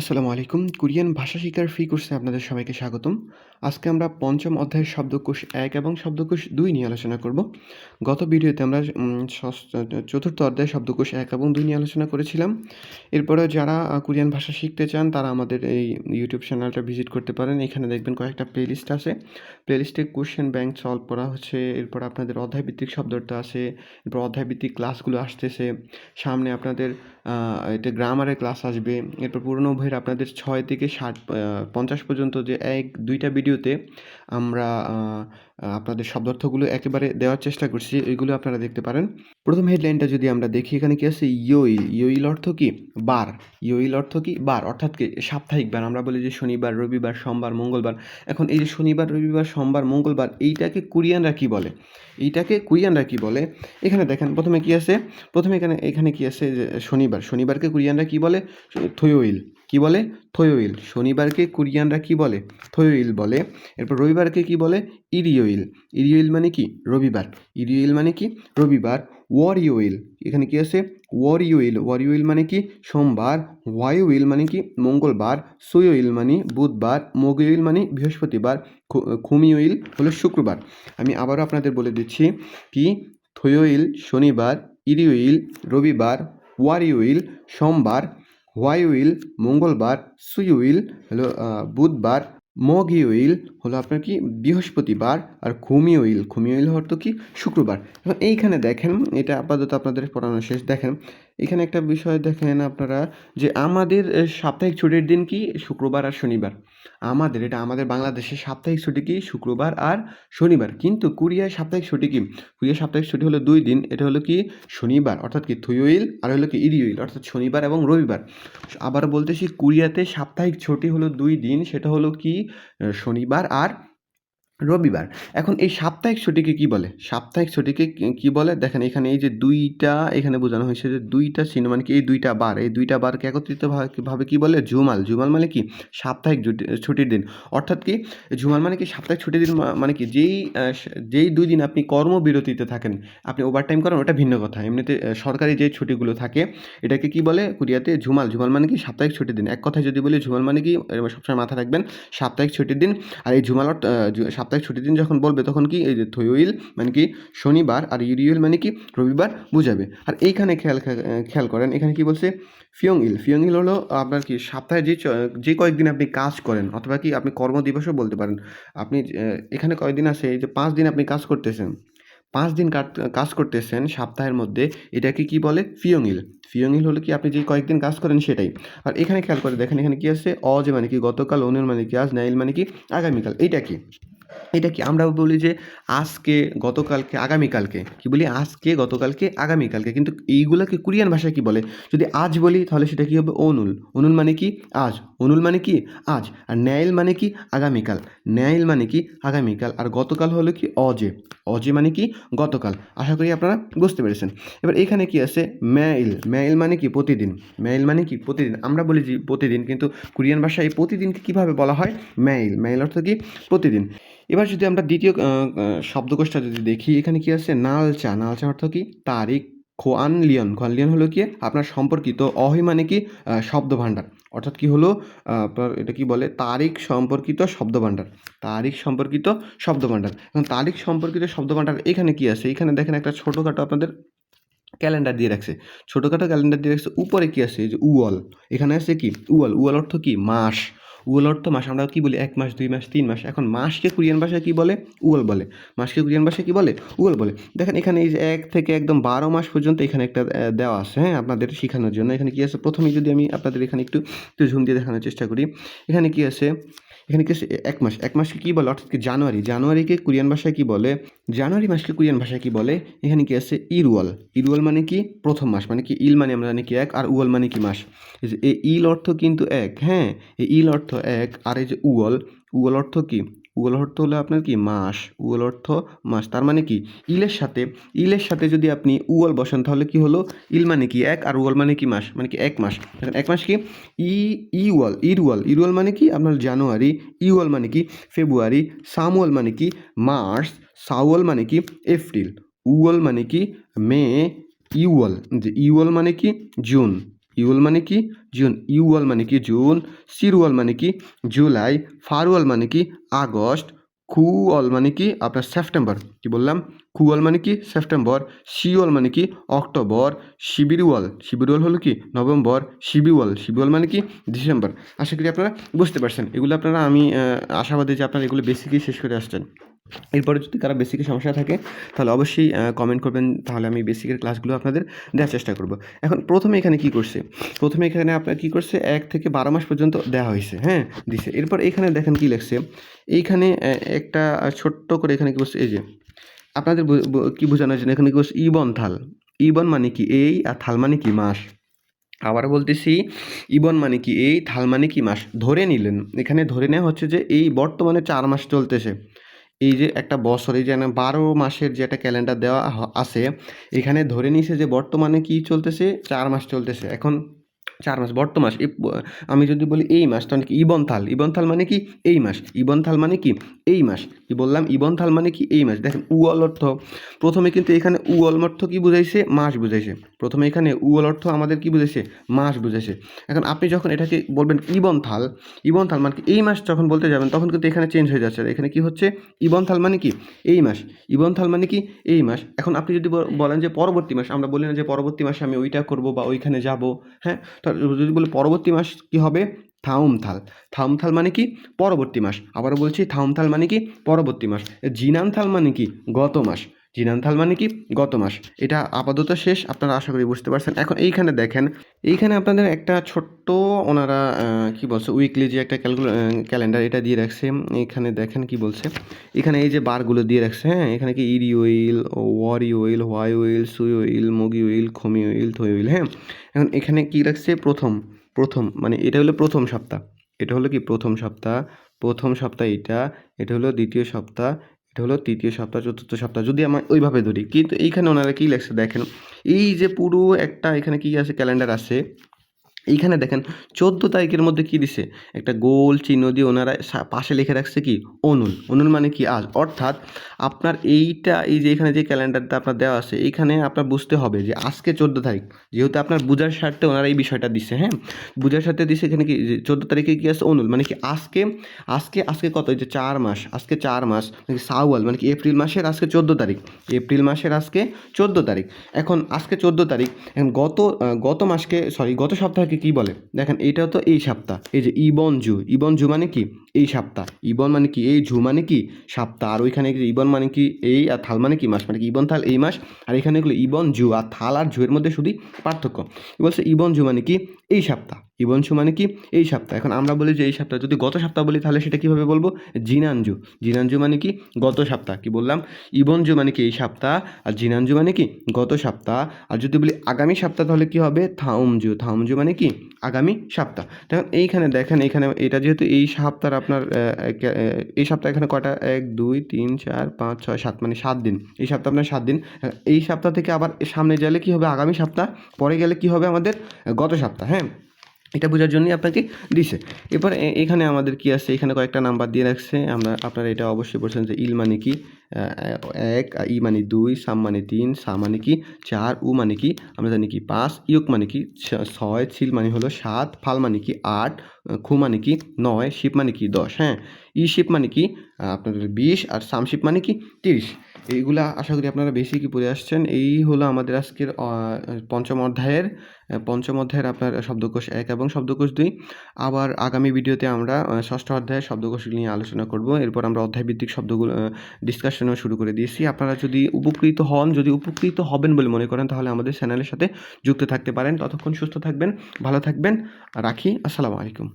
আসসালামু আলাইকুম। কোরিয়ান ভাষা শিক্ষার ফ্রি কোর্সে আপনাদের সবাইকে স্বাগতম। আজকে আমরা পঞ্চম অধ্যায়ের শব্দকোষ এক এবং শব্দকোষ দুই নিয়ে আলোচনা করব। গত ভিডিওতে আমরা চতুর্থ অধ্যায় শব্দকোষ এক এবং দুই নিয়ে আলোচনা করেছিলাম। এরপরে যারা কোরিয়ান ভাষা শিখতে চান, তারা আমাদের এই ইউটিউব চ্যানেলটা ভিজিট করতে পারেন। এখানে দেখবেন কয়েকটা প্লেলিস্ট আছে। প্লেলিস্টে কোশ্চেন ব্যাংক সলভ করা হচ্ছে। এরপর আপনাদের অধ্যায়ভিত্তিক শব্দটা আছে। এরপর অধ্যায়ভিত্তিক ক্লাসগুলো আসতেছে। সামনে আপনাদের এতে গ্রামারের ক্লাস আসবে। এরপর পুরনো বইয়ের আপনাদের ছয় থেকে ষাট পঞ্চাশ পর্যন্ত যে এক দুইটা ভিডিওতে আমরা আপনাদের শব্দার্থগুলো একেবারে দেওয়ার চেষ্টা করছি ওইগুলো আপনারা দেখতে পারেন। প্রথম হেডলাইনটা যদি আমরা দেখি, এখানে কি আছে? ইয়োইল ইয়োইল অর্থ কি? বার। ইয়োইল অর্থ কি? বার, অর্থাৎ কি? সাপ্তাহিক বার। আমরা বলি যে শনিবার, রবিবার, সোমবার, মঙ্গলবার। এখন এই যে শনিবার, রবিবার, সোমবার, মঙ্গলবার, এইটাকে কোরিয়ানরা কি বলে? এইটাকে কোরিয়ানরা কি বলে? এখানে দেখেন, প্রথমে কি আছে? প্রথমে এখানে এখানে কি আছে যে শনিবার? শনিবারকে কোরিয়ানরা কি বলে? থয়োইল কি বলে? থয়োইল শনিবারকে কোরিয়ানরা কি বলে? থয়োইল বলে। এরপর রবিবারকে কি বলে? ইরিওইল। ইরিওইল মানে কি? রবিবার। ইরিওইল মানে কি? রবিবার। ওয়ারিওইল এখানে কি আছে? ওয়ার ইউইল ওয়ার ওয়ারিওইল মানে কি? সোমবার। ওয়াই উইল মানে কি? মঙ্গলবার। সুয়োইল মানে বুধবার। মগইল মানে বৃহস্পতিবার। খু- খুমিওইল হলো শুক্রবার। আমি আবারও আপনাদের বলে দিচ্ছি কি? থয়োইল শনিবার ইরিওইল রবিবার ওয়ারিওইল সোমবার হোয়াইউইল মঙ্গলবার সুইউইল হলো আহ, বুধবার মগিউইল হলো আপনার কি বৃহস্পতিবার আর খুমিউইল খুমিউইল অর্থ কি শুক্রবার। এবং এইখানে দেখেন, এটা আপাতত আপনাদের পড়ানো শেষ। দেখেন এখানে একটা বিষয় দেখেন আপনারা, যে আমাদের সাপ্তাহিক ছুটির দিন কি? শুক্রবার আর শনিবার। আমাদের, এটা আমাদের বাংলাদেশের সাপ্তাহিক ছুটি কি? শুক্রবার আর শনিবার। কিন্তু কোরিয়ার সাপ্তাহিক ছুটি কি? কোরিয়ার সাপ্তাহিক ছুটি হলো দুই দিন। এটা হলো কি? শনিবার, অর্থাৎ কি থুইউইল আর হলো কি ইরিউইল অর্থাৎ শনিবার এবং রবিবার। আবার বলতেছি কোরিয়াতে সাপ্তাহিক ছুটি হলো দুই দিন। সেটা হলো কি? শনিবার আর রবিবার। এখন এই সাপ্তাহিক ছুটিকে কি বলে? সাপ্তাহিক ছুটিকে কি- বলে? দেখেন এখানে এই যে দুইটা এখানে বোঝানো হয়েছে যে দুইটা চিহ্ন মানে কি এই দুইটা বার, এই দুইটা বারকে একত্রিত ভা- ভাবে কি বলে? জুমাল জুমাল মানে কি? সাপ্তাহিক ছুটির দিন। অর্থাৎ কি জুমাল মানে কি সাপ্তাহিক ছুটির দিন মানে কি যেই যেই দুই দিন আপনি কর্মবিরতিতে থাকেন, আপনি ওভারটাইম করেন, ওটা ভিন্ন কথা। এমনিতে সরকারি যে ছুটিগুলো থাকে, এটাকে কি বলে? কোরিয়াতে ঝুমাল। ঝুমাল মানে কি সাপ্তাহিক ছুটির দিন। এক কথায় যদি বলি, ঝুমাল মানে কি সবসময় মাথা রাখবেন, সাপ্তাহিক ছুটির দিন, আর এই ঝুমাল সাপ্তাহিক ছুটির দিন যখন বলবে, তখন কি এই যে থইউইল মানে কি শনিবার আর ইরিউইল মানে কি রবিবার বুঝাবে। আর এইখানে খেয়াল খেয়াল করেন, এখানে কি বলছে? ফিয়ং ইল ফিয়ং ইল হলো আপনার কি সপ্তাহে যে যে কয়েকদিন আপনি কাজ করেন অথবা কি আপনি কর্মদিবসও বলতে পারেন। আপনি এখানে কয়েকদিন আছে, এই যে পাঁচ দিন আপনি কাজ করতেছেন। পাঁচ দিন কাজ করতেছেন সপ্তাহের মধ্যে, এটাকে কি বলে? ফিয়ংইল। ফিয়ংইল হলো কি আপনি যে কয়েকদিন কাজ করেন সেটাই। আর এখানে খেয়াল করে দেখেন, এখানে কি আছে? অজ মানে কি গতকাল অনুর মানে কি আজ, নাইল মানে কি আগামীকাল। এইটা কি? এটা কি আমরা বলি যে আজকে, গতকালকে, আগামীকালকে। কি বলি? আজকে, গতকালকে, আগামীকালকে। কিন্তু এইগুলোকে কোরিয়ান ভাষায় কি বলে? যদি আজ বলি, তাহলে সেটা কি হবে? অনুল অনুল মানে কি? আজ। অনুল মানে কি? আজ। আর ন্যাইল মানে কি? আগামীকাল। ন্যাইল মানে কি? আগামীকাল। আর গতকাল হলো কি? অজে। অজে মানে কি? গতকাল। আশা করি আপনারা বুঝতে পেরেছেন। এবার এখানে কি আছে? ম্যাইল। ম্যাইল মানে কি? প্রতিদিন। ম্যাইল মানে কি? প্রতিদিন। আমরা বলি যে প্রতিদিন, কিন্তু কোরিয়ান ভাষায় প্রতিদিনকে কীভাবে বলা হয়? ম্যাইল। ম্যাইল অর্থ কি? প্রতিদিন। এবার যদি আমরা দ্বিতীয় শব্দকোষটা যদি দেখি, এখানে কি আছে? নালচা। নালচা অর্থ কি? তারিখ। খোয়ান লিয়ন খোয়ান লিয়ন হলো কি? আপনার সম্পর্কিত। অহি মানে কি? শব্দ ভাণ্ডার অর্থাৎ কি হলো? আপনার এটা কি বলে? তারিখ সম্পর্কিত শব্দ ভাণ্ডার তারিখ সম্পর্কিত শব্দ ভাণ্ডার এখন তারিখ সম্পর্কিত শব্দ ভাণ্ডার এখানে কি আছে? এখানে দেখেন একটা ছোটোখাটো আপনাদের ক্যালেন্ডার দিয়ে রাখছে। ছোটোখাটো ক্যালেন্ডার দিয়ে রাখছে। উপরে কি আছে? যে উয়াল এখানে আছে কি? উয়াল উয়াল অর্থ কি? মাস। উয়াল অর্থ মাস আমরা কি বলি? এক মাস, দুই মাস, তিন মাস। এখন মাসকে কোরিয়ান ভাষায় কি বলে? উল বলে। মাসকে কোরিয়ান ভাষায় কি বলে? উল বলে। দেখেন, এখানে এই যে এক থেকে একদম বারো মাস পর্যন্ত এখানে একটা দেওয়া আছে হ্যাঁ আপনাদের শেখানোর জন্য। এখানে কী আছে? প্রথমে যদি আমি আপনাদের এখানে একটু একটু ঝুম দিয়ে দেখানোর চেষ্টা করি। এখানে কী আছে? এখানে এক মাস, এক মাসকে কী বলে? অর্থাৎ জানুয়ারি, জানুয়ারিকে কোরিয়ান ভাষায় কী বলে? জানুয়ারি মাসকে কোরিয়ান ভাষায় কী বলে? এখানে কি আছে? ইরুয়াল। ইরুয়াল মানে কি? প্রথম মাস মানে কি? ইল মানে আমরা জানি কি এক, আর উয়াল মানে কি মাস? এই ইল অর্থ কিন্তু এক হ্যাঁ? এই ইল অর্থ এক, আর এই যে উয়াল উয়াল অর্থ কি? উয়াল অর্থ হলো আপনার কি? মাস। উগল অর্থ মাস। তার মানে কি? ইলের সাথে ইলের সাথে যদি আপনি উয়াল বসান, তাহলে কি হলো? ইল মানে কি? এক আর উয়াল মানে কি মাস? মানে কি এক মাস। এক মাস কি? ই ইওয়াল ইরওয়াল ইরওয়াল মানে কি? আপনার জানুয়ারি। ইওয়াল মানে কি? ফেব্রুয়ারি। সামুয়াল মানে কি? মার্চ। সাওয়াল মানে কি? এপ্রিল। উয়াল মানে কি? মে ইওয়াল যে ইওয়াল মানে কি? জুন। ইউল মানে কি? জুন। ইউয়াল মানে কি? জুন। সিরুয়াল মানে কি? জুলাই। ফারুয়াল মানে কি? আগস্ট। খুয়াল মানে কি? আপনার সেপ্টেম্বর। কি বললাম? খুয়াল মানে কি? সেপ্টেম্বর। শিওয়াল মানে কি? অক্টোবর। শিবিরুয়াল শিবিরুয়াল হলো কি? নভেম্বর। শিবিওয়াল শিবিওয়াল মানে কি? ডিসেম্বর। আশা করি আপনারা বুঝতে পারছেন। এগুলো আপনারা আমি আশাবাদী যে আপনারা এগুলো বেসিকই শেষ করে আসছেন। এরপরে যদি কারও বেসিকের সমস্যা থাকে, তাহলে অবশ্যই কমেন্ট করবেন, তাহলে আমি বেসিকের ক্লাসগুলো আপনাদের দেওয়ার চেষ্টা করব। এখন প্রথমে এখানে কি করছে? প্রথমে এখানে আপনার কি করছে? এক থেকে বারো মাস পর্যন্ত দেওয়া হয়েছে হ্যাঁ দিছে। এরপর এখানে দেখেন কি লেখছে? এইখানে একটা ছোট্ট করে এখানে কি বলছে? এই যে, আপনাদের কি বোঝানোর জন্য এখানে কি বলছে? ইবন থাল। ইবন মানে কি এই আর থাল মানে কি মাস? আবার বলতেছি, ইবন মানে কি এই, থাল মানে কি মাস? ধরে নিলেন। এখানে ধরে নেওয়া হচ্ছে যে এই বর্তমানে চার মাস চলতেছে। এই যে একটা বছর, এই যে বারো মাসের যে একটা ক্যালেন্ডার দেওয়া আছে, এখানে ধরে নিছে যে বর্তমানে কি চলতেছে? চার মাস চলতেছে। এখন চার মাস, বর্তমাস আমি যদি বলি এই মাস, তাহলে কি ইবন থাল ইবন থাল মানে কি? এই মাস। ইবন থাল মানে কি? এই মাস। কি বললাম? ইবন থাল মানে কি? এই মাস। দেখেন উয়াল অর্থ। প্রথমে কিন্তু এখানে উয়াল অর্থ কি বুঝাইছে? মাস বুঝাইছে। প্রথমে এখানে উয়াল অর্থ আমাদের কি বুঝাইছে? মাস বুঝাইছে। এখন আপনি যখন এটাকে বলবেন ইবন থাল ইবন থাল মানে কি? এই মাস যখন বলতে যাবেন, তখন কিন্তু এখানে চেঞ্জ হয়ে যাচ্ছে। এখানে কি হচ্ছে? ইবন থাল মানে কি? এই মাস। ইবন থাল মানে কি? এই মাস। এখন আপনি যদি বলেন যে পরবর্তী মাস, আমরা বলি না যে পরবর্তী মাসে আমি ওইটা করব বা ওইখানে যাব হ্যাঁ? যদি বলি পরবর্তী মাস কি হবে? থাউমথাল। থাউমথাল মানে কি? পরবর্তী মাস। আবার বলছি, থাউমথাল মানে কি? পরবর্তী মাস। জিনানথাল মানে কি? গত মাস। জিনানথাল মানে কি? গত মাস। এটা আপাতত শেষ, আপনারা আশা করি বুঝতে পারছেন। এখন এইখানে দেখেন এইখানে আপনাদের একটা ছোট্ট ওনারা কি বলছে উইকলি যে একটা ক্যালকুলে ক্যালেন্ডার এটা দিয়ে রাখছে। এখানে দেখেন কি বলছে। এখানে এই যে বারগুলো দিয়ে রাখছে হ্যাঁ? এখানে কি ইরি ওয়েল ওয়ারি ওয়েল হোয়াই ওয়েল সুই ওয়েল মগি ওয়েল খমি ওয়েল থই ওয়েল হ্যাঁ? এখন এখানে কি রাখছে? প্রথম প্রথম মানে এটা হলো প্রথম সপ্তাহ। এটা হলো কি? প্রথম সপ্তাহ প্রথম সপ্তাহ এটা এটা হলো দ্বিতীয় সপ্তাহ এটা হলো তৃতীয় সপ্তাহ, চতুর্থ সপ্তাহ, যদি আমরা ওইভাবে ধরি। কিন্তু এইখানে ওনারা কী লেখছে দেখেন, এই যে পুরো একটা এখানে কী আছে, ক্যালেন্ডার আছে এইখানে দেখেন, চোদ্দ তারিখের মধ্যে কি দিছে? একটা গোল চিহ্ন দিয়ে ওনারা পাশে লিখে রাখছে কি? অনুল। অনুল মানে কি আজ? অর্থাৎ আপনার এইটা, এই যে এখানে যে ক্যালেন্ডারটা আপনার দেওয়া আছে, এইখানে আপনার বুঝতে হবে যে আজকে চোদ্দ তারিখ। যেহেতু আপনার বুঝার স্বার্থে ওনারা এই বিষয়টা দিছে হ্যাঁ? বুঝার স্বার্থে দিছে এখানে কি চোদ্দ তারিখে কি আছে? অনুল। মানে কি আজকে আজকে আজকে কত? এই যে চার মাস। আজকে চার মাস মানে সাওয়াল মানে কি এপ্রিল মাসের আজকে চোদ্দ তারিখ। এপ্রিল মাসের আজকে চোদ্দ তারিখ। এখন আজকে চোদ্দ তারিখ, এখন গত গত মাসকে সরি গত সপ্তাহকে কি বলে? দেখেন, এটাও তো এই সপ্তাহ এই যে ইবন জু। ইবন জু মানে কি? এই সপ্তাহ ইবন মানে কি? এই ঝু মানে কি? সপ্তাহ আর ওইখানে ইবন মানে কি? এই আর থাল মানে কি মাস? মানে কি ইবন থাল এই মাস? আর এখানে এগুলো ইবন জু। আর থাল আর ঝুয়ের মধ্যে শুধুই পার্থক্য। বলছে ইবন জু মানে কি? এই সপ্তাহ ইবন জু মানে কি? এই সপ্তাহ। এখন আমরা বলি যে এই সপ্তাহ। যদি গত সপ্তাহ বলি, তাহলে সেটা কীভাবে বলব? জিনানজু। জিনানজু মানে কি? গত সপ্তাহ কি বললাম? ইবনজু মানে কি এই সপ্তাহ? আর জিনানজু মানে কি? গত সপ্তাহ। আর যদি বলি আগামী সপ্তাহ, তাহলে কি হবে? থাউমজু। থাউমজু মানে কি? আগামী সপ্তাহ। দেখেন, এইখানে দেখেন এখানে এটা যেহেতু এই সপ্তাহ আপনার এই সপ্তাহ এখানে কয়টা? এক, দুই, তিন, চার, পাঁচ, ছয়, সাত মানে সাত দিন। এই সপ্তাহ আপনার সাত দিন। এই সপ্তাহ থেকে আবার সামনে গেলে কি হবে? আগামী সপ্তাহ। পরে গেলে কি হবে আমাদের? গত সপ্তাহ। হ্যাঁ? এটা বোঝার জন্যই আপনাকে দিছে। এরপর এখানে আমাদের কি আছে? এখানে কয়েকটা নাম্বার দিয়ে রাখছে। আমরা, আপনারা এটা অবশ্যই বলছেন যে ইল মানে কি? এক ই মানে দুই, সাম মানে তিন, সা মানে কি? চার, উ মানে কি? আমরা জানি কি পাঁচ, ইয়ক মানে কি? ছয়, ছিল মানে হলো সাত, ফাল মানে কি আট, খু মানে কি নয়, শিপ মানে কি দশ হ্যাঁ? ই শিপ মানে কি? আপনাদের বিশ আর সামশিপ মানে কি তিরিশ। এইগুলা আশা করি আপনারা বেশি কি পড়ে আসছেন। এই হলো আমাদের আজকের পঞ্চম অধ্যায়ের পঞ্চম অধ্যায়ের আপনার শব্দকোষ এক এবং শব্দকোষ দুই। আবার আগামী ভিডিওতে আমরা ষষ্ঠ অধ্যায়ের শব্দকোষগুলি নিয়ে আলোচনা করব। এরপর আমরা অধ্যায়ভিত্তিক শব্দগুলো ডিসকাশনও শুরু করে দিয়েছি। আপনারা যদি উপকৃত হন, যদি উপকৃত হবেন বলে মনে করেন, তাহলে আমাদের চ্যানেলের সাথে যুক্ত থাকতে পারেন। ততক্ষণ সুস্থ থাকবেন, ভালো থাকবেন, রাখি। আসসালামু আলাইকুম।